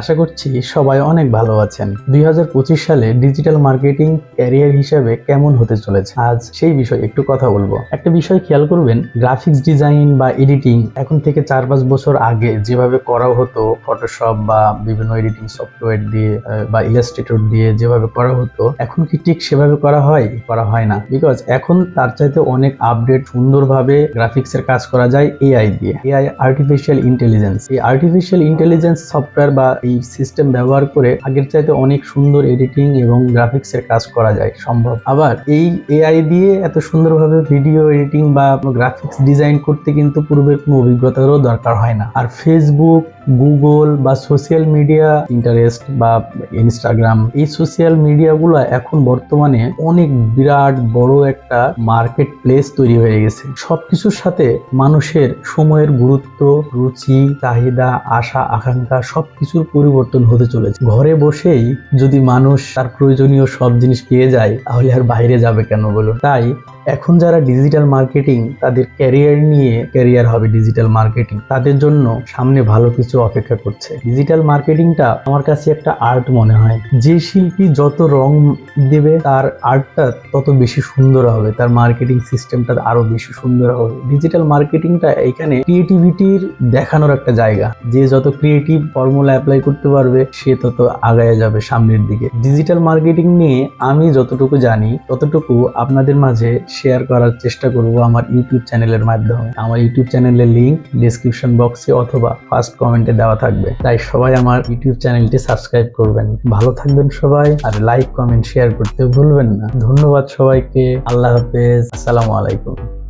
আশা করছি সবাই অনেক ভালো আছেন। দুই হাজার পঁচিশ সালে ডিজিটাল মার্কেটিং ক্যারিয়ার হিসেবে কেমন হতে চলেছে? আজ সেই বিষয়ে একটু কথা বলব। একটা বিষয় খেয়াল করবেন, গ্রাফিক্স ডিজাইন বা এডিটিং এখন থেকে চার পাঁচ বছর আগে যেভাবে করা হতো ফটোশপ বা বিভিন্ন এডিটিং সফটওয়্যার দিয়ে বা ইলাস্ট্রেটর দিয়ে যেভাবে করা হতো, এখন কি ঠিক সেভাবে করা হয়? করা হয় না। বিকজ এখন তার চাইতে অনেক আপডেট সুন্দরভাবে গ্রাফিক্সের কাজ করা যায় এআই দিয়ে। এআই আর্টিফিশিয়াল ইন্টেলিজেন্স এই আর্টিফিশিয়াল ইন্টেলিজেন্স সফটওয়্যার বা এই সিস্টেম ব্যবহার করে আগের চাইতে অনেক সুন্দর এডিটিং এবং গ্রাফিক্সের কাজ করা যায় সম্ভব। আবার এই এআই দিয়ে এত সুন্দরভাবে ভিডিও এডিটিং বা গ্রাফিক্স ডিজাইন করতে কিন্তু পূর্বের কোনো অভিজ্ঞতারও দরকার হয় না। আর ফেসবুক গুগল বা সোশ্যাল মিডিয়া ইন্টারেস্ট বা ইনস্টাগ্রাম এই সোশ্যাল মিডিয়াগুলো এখন বর্তমানে অনেক বিরাট বড় একটা মার্কেট প্লেস তৈরি হয়ে গেছে। সবকিছুর সাথে মানুষের সময়ের গুরুত্ব, রুচি, চাহিদা, আশা, আকাঙ্ক্ষা সবকিছুর পরিবর্তন হতে চলেছে। ঘরে বসেই যদি মানুষ তার প্রয়োজনীয় সব জিনিস পেয়ে যায়, তাহলে আর বাইরে যাবে কেন বলুন? তাই এখন যারা ডিজিটাল মার্কেটিং তাদের ক্যারিয়ার নিয়ে ক্যারিয়ার হবে ডিজিটাল মার্কেটিং তাদের জন্য সামনে ভালো কিছু অপেক্ষা করছে। ডিজিটাল মার্কেটিংটা আমার কাছে একটা আর্ট মনে হয়। যে শিল্পী যত রং দেবে তার আর্টটা তত বেশি সুন্দর হবে, তার মার্কেটিং সিস্টেমটা আরও বেশি সুন্দর হবে। ডিজিটাল মার্কেটিংটা এখানে ক্রিয়েটিভিটির দেখানোর একটা জায়গা। যে যত ক্রিয়েটিভ ফর্মুলা অ্যাপ্লাই করতে পারবে, সে তত আগায় যাবে সামনের দিকে। ডিজিটাল মার্কেটিং নিয়ে আমি যতটুকু জানি, ততটুকু আপনাদের মাঝে শেয়ার করার চেষ্টা করব আমার ইউটিউব চ্যানেলের মাধ্যমে। আমার ইউটিউব চ্যানেলের লিংক ডিসক্রিপশন বক্সে অথবা ফার্স্ট কমেন্টে দেওয়া থাকবে। তাই সবাই আমার ইউটিউব চ্যানেলটি সাবস্ক্রাইব করবেন। ভালো থাকবেন সবাই, আর লাইক কমেন্ট শেয়ার করতে ভুলবেন না। ধন্যবাদ সবাইকে। আল্লাহ হাফেজ। আসসালামু আলাইকুম।